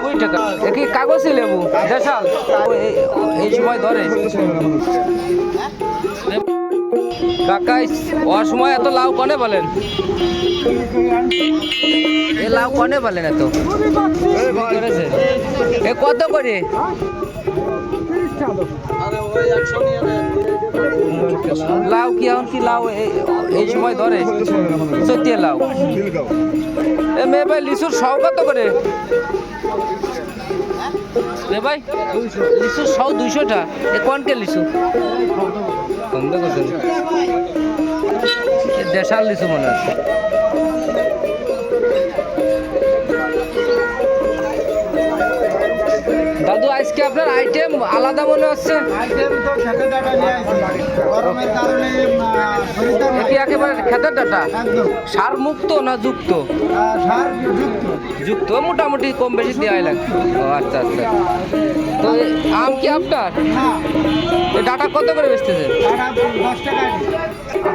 কুড়ি টাকা। কি কাগজই লেবু? দেশাল? এই- সময় ধরে। কাকা অসময় এত লাউ কনে বলেন? এ লাউ কনে বলেন এত? এ কত করে? লাউ কি এখন কি লাউ? এই- সময় ধরে? সত্যি লাউ? মেয়ে ভাই লিচুর সহ কত করে? এ ভাই লিচুর সহ দুইশোটা। এ কোনকে লিচু দেশাল লিচু মনে হচ্ছে আজকে আপনার আইটেম আলাদা মনে হচ্ছে। এটি একেবারে খেতের ডাটা? সার মুক্ত না যুক্ত? যুক্ত। মোটামুটি কম বেশি দেওয়াই লাগে। ও আচ্ছা আচ্ছা। তো আম কি আপনার? ডাটা কত করে বেচতেছেন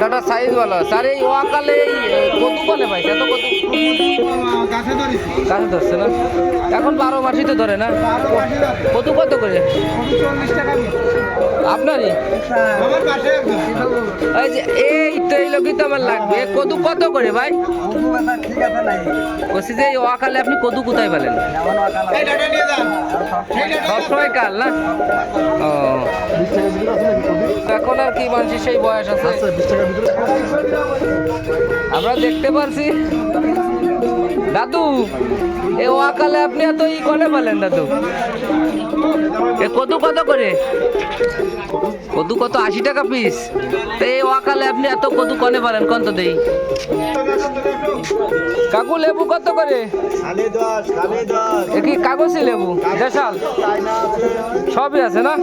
ডাটা সাইজ ভালো আছে। আর এই ওয়াকালে এই এ, কদু কলে পাইছে কাছে ধরছে। না? এখন বারো মাসই তো ধরে না? মাসে কদু কত করে। আপনারই? এই যে এই তো এই লোকই তো আমার লাগবে। কদু কত করে ভাই? ঠিক বলছি যে এই ওয়াকালে আপনি কদু কোথায় পেলেন? সবসময় কাল না? ও। এখন আর কি মানুষের সেই বয়স আছে। আমরা দেখতে পারছি। দাদু, এ ওয়াকালে আপনি এত ই কলে বলেন দাদু। এ কদু কত করে? কদু কত আশি টাকা পিস তো এই ওয়াকালে আপনি এত কদু কনে পারেন কত দেই? কাকু লেবু কত করে? কি কাগজি লেবু? দেশাল? সবই আছে না?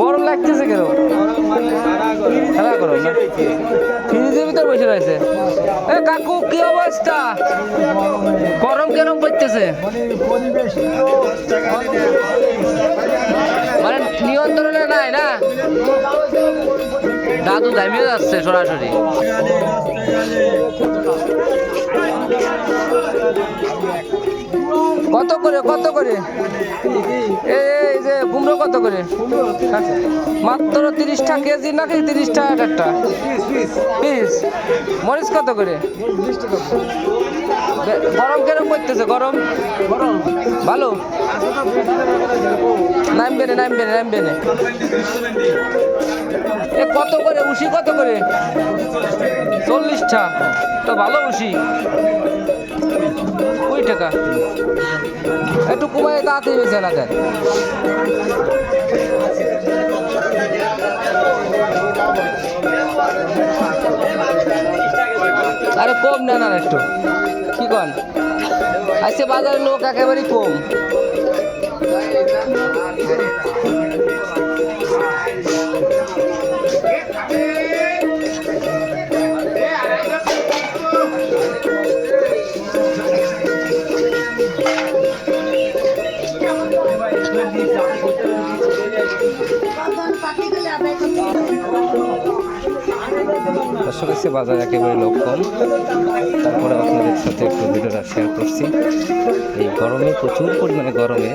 গরম লাগতেছে কেন? খেলা করো ফ্রিজের ভিতর বসে রয়েছে। এ কাকু কি অবস্থা? গরম কেরম পড়তেছে? মানে নিয়ন্ত্রণে নাই না? দাদু দামিয়ে যাচ্ছে সরাসরি। কত করে কত করে? এই করে? মাত্র তিরিশটা কেজি নাকি তিরিশটা একটা? পিস। মরিচ কত করে? গরম কেরম করতেছে গরম? ভালো? নামবে না নামবে না নামবে না এ কত করে? উশি কত করে? চল্লিশটা। তো ভালো কুড়ি টাকা। একটু কমায় তাড়াতাড়ি না দেন। আরে কম নেন আর একটু। কি কন? আজকে বাজারের লোক একেবারেই কম। এসে বাজার একেবারে লোক কম তারপরে আপনাদের সাথে একটু ভিডিওটা শেয়ার করছি। এই গরমে প্রচুর পরিমাণে গরমে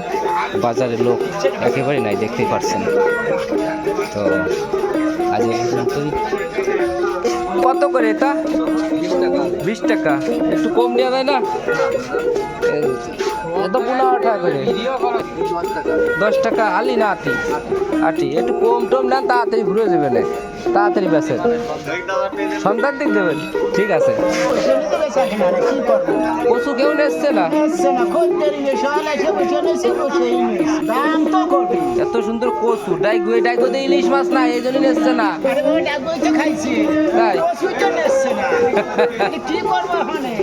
বাজারে লোক একেবারে নাই দেখতেই পারছেন। তো আজ এই পর্যন্তই। কত করে এটা? বিশ টাকা। একটু কম নেওয়া যায় না? এত পনেরো টাকা করে। দশ টাকা আলি না আটি। আটি। একটু কম টম না তাড়াতাড়ি ঘুরে যাবে না তাড়াতাড়ি বেসেন সন্ধ্যার দিক দেবেন? ঠিক আছে। কচু কেউ নেসছে না? বসে বসে তো এত সুন্দর কচু। ডাইগো ডাইগো দিয়ে ইলিশ মাছ না এই জন্য না। তো তাই? তো নেচ্ছে না। এ কি করব ওখানে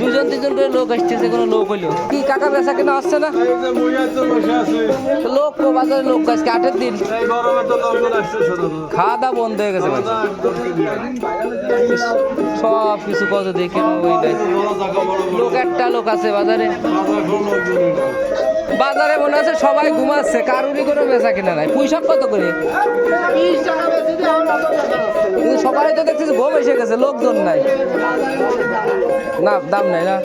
দুজন তিনজন করে লোক আসতেছে কোনো লোক হইল। কি কাকা বেচা কেনা আসছে না? লোক কো বাজারে লোক আজকে আটের দিন। খাওয়া দাওয়া বন্ধ হয়ে গেছে সব কিছু কত দেখে লোক একটা লোক আছে বাজারে। বাজারে মনে আছে সবাই ঘুমাচ্ছে কারুরই কোনো বেচা কিনা নাই। পুঁইশাক কত করে? কিন্তু সকালে তো দেখতেছি ঘুম এসে গেছে, লোকজন নাই। না, দাম নাই না।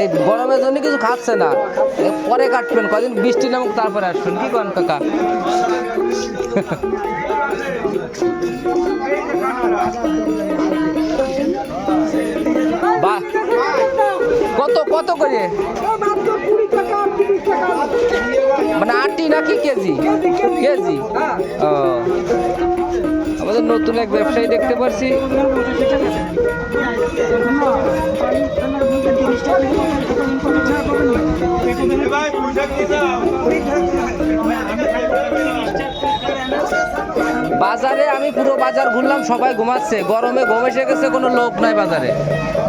এই গরমের জন্য কিছু খাচ্ছে না। পরে কাটবেন কদিন বৃষ্টি নামুক, তারপরে আসবেন। কি করেন কাকা? কত কত করে? মানে আটি নাকি কেজি? কেজি। ও। আমাদের নতুন এক ব্যবসায়ী দেখতে পাচ্ছি বাজারে আমি পুরো বাজার ঘুরলাম, সবাই ঘুমাচ্ছে। গরমে ঘুম এসে গেছে, কোনো লোক নাই বাজারে,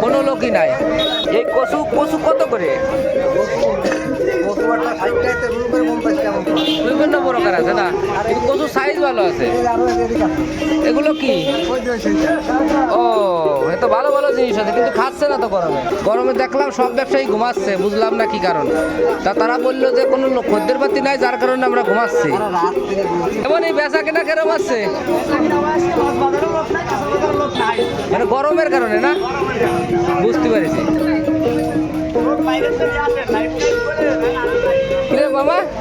কোনো লোকই নাই। এই কচু কচু কত করে? বিভিন্ন প্রকার আছে না? কিন্তু কচু সাইজ ভালো আছে। এগুলো কি? ও এ তো ভালো ভালো জিনিস আছে কিন্তু খাচ্ছে না তো গরমে। গরমে দেখলাম সব ব্যবসায়ী ঘুমাচ্ছে বুঝলাম না কি কারণ। তা তারা বলল যে কোনো লোক খদ্দের পাতি নাই যার কারণে আমরা ঘুমাচ্ছি। এমন এই বেচা কেনা কেরম আছে? মানে গরমের কারণে না? বুঝতে পেরেছি। মামা